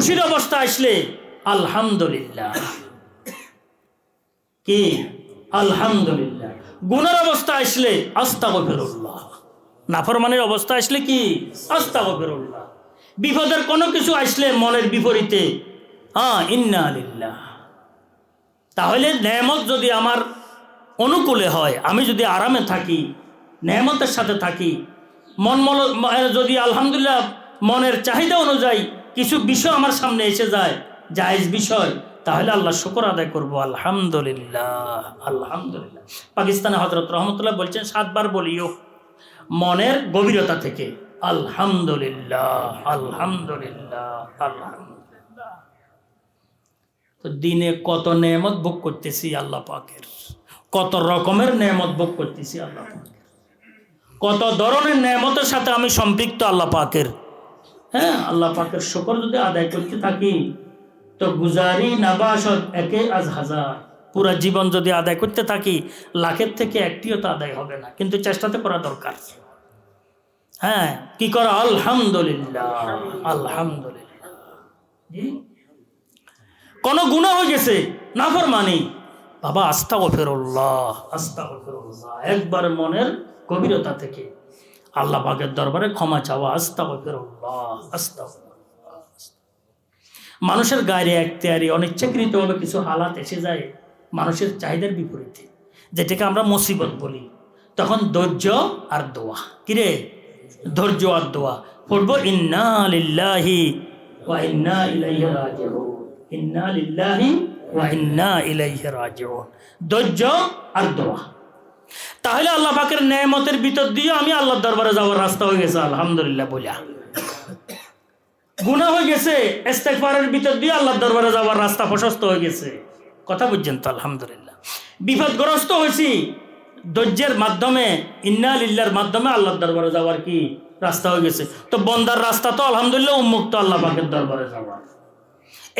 খুশির অবস্থা আসলে আলহামদুলিল্লাহ। কি? আলহামদুলিল্লাহ। গুণের অবস্থা আসলে আস্তাগফিরুল্লাহ। নাফরমানের অবস্থা আসলে কি? আস্তাগফিরুল্লাহ। বিপদের কোনো কিছু আসলে মনের বিপরীতে। হ্যাঁ ইন্না আলিল্লাহ তাহলে নেয়ামত যদি আমার অনুকূলে হয়, আমি যদি আরামে থাকি, নেয়ামতের সাথে থাকি, মন যদি আলহামদুলিল্লাহ মনের চাহিদা অনুযায়ী কিছু বিষয় আমার সামনে এসে যায়, জায়েজ বিষয়, তাহলে আল্লাহ শুকর আদায় করব। আলহামদুলিল্লাহ আলহামদুলিল্লাহ। পাকিস্তানে হজরত রহমতুল্লাহ বলছেন, সাতবার বলিও, মনের গভীরতা থেকে। আলহামদুলিল্লাহ আলহামদুলিল্লাহ আলহামদুলিল্লাহ। তো দিনে কত নেয়ামত ভোগ করতেছি আল্লাহ পাকের। কত রকমের নেয়ামত ভোগ করতেছি আল্লাহ পাকের। কত ধরনের নেয়ামতের সাথে আমি সম্পৃক্ত আল্লাহ পাকের। হ্যাঁ আল্লাহ পাকের শকর যদি আদায় করতে থাকি, তো গুজারি, নাবাসত একে আজ হাজার। পুরা জীবন যদি আদায় করতে থাকি, লাখের থেকে একটিও তো আদায় হবে না। কিন্তু চেষ্টাতে করা দরকার। হ্যাঁ কি করা? আলহামদুলিল্লাহ। আলহামদুলিল্লাহ। কোন গুণা হয়ে গেছে? নাফর মানি বাবা আস্তা গফেরুল্লাহ আস্তা গফেরুল্লাহ একবার মনের গভীরতা থেকে। আল্লাহ পাকের দরবারে ক্ষমা চাওয়া আস্তা আস্তা মানুষের গায়ে একতেয়ারি, অনিচ্ছাকৃতভাবে কিছু হালাত এসে যায় মানুষের চাহিদার বিপরীতে, যেটাকে আমরা মুসিবত বলি। তখন ধৈর্য আর দোয়া। কিরে ধৈর্য আর দোয়া। পড়ব, ইন্না লিল্লাহি ওয়া ইন্না ইলাইহি রাজিউন। ইন্না ইন্না ইলাইহি ধৈর্য আর দোয়া। তাহলে আল্লাহ পাকের নেয়ামতের ভিতর দিয়ে আমি আল্লাহর দরবারে যাওয়ার রাস্তা হয়ে গেছে, আলহামদুলিল্লাহ বলিয়া গুণা হয়ে গেছে, ইস্তেগফারের ভিতর দিয়ে আল্লাহর দরবারে যাওয়ার রাস্তা প্রশস্ত হয়ে গেছে। কথা বুঝছেন তো, আলহামদুলিল্লাহ। বিপদগ্রস্ত হয়েছি, ধৈর্যের মাধ্যমে, ইন্না লিল্লার মাধ্যমে আল্লাহর দরবারে যাওয়ার কি রাস্তা হয়ে গেছে? তো বন্দার রাস্তা তো, আলহামদুলিল্লাহ, উন্মুক্ত আল্লাহ পাকের দরবারে যাওয়ার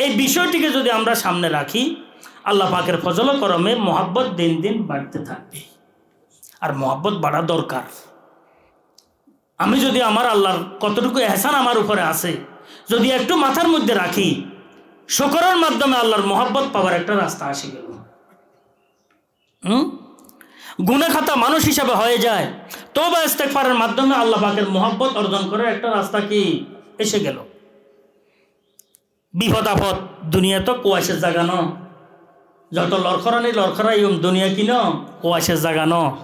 এই বিষয়টিকে যদি আমরা সামনে রাখি, আল্লাহ পাকের ফজল করমে মোহাব্বত দিন দিন বাড়তে থাকবে। আর মোহাব্বত বাড়া দরকার। আমি যদি আমার আল্লাহর কতটুকু এহসান আমার উপরে আছে, যদি একটু মাথার মধ্যে রাখি, শুকরের মাধ্যমে আল্লাহর মোহাব্বত পাওয়ার একটা রাস্তা আসে গেল। হুম? গুণে খাতা মানুষ হিসাবে হয়ে যায়। তো বা ইস্তেকফারের মাধ্যমে আল্লাহ পাকের মোহাব্বত অর্জন করার একটা রাস্তা কি? এসে গেল। বিপদ আপদ, দুনিয়া তো কুয়াশে জাগানো। যত লড়খরানি লড়খরাই দুনিয়া কিনো? কুয়াশে জাগানো।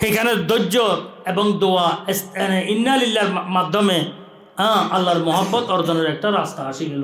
সেখানে ধৈর্য এবং দোয়া ইন্নালিল্লার মাধ্যমে হ্যাঁ আল্লাহর মহব্বত অর্জনের একটা রাস্তা গেল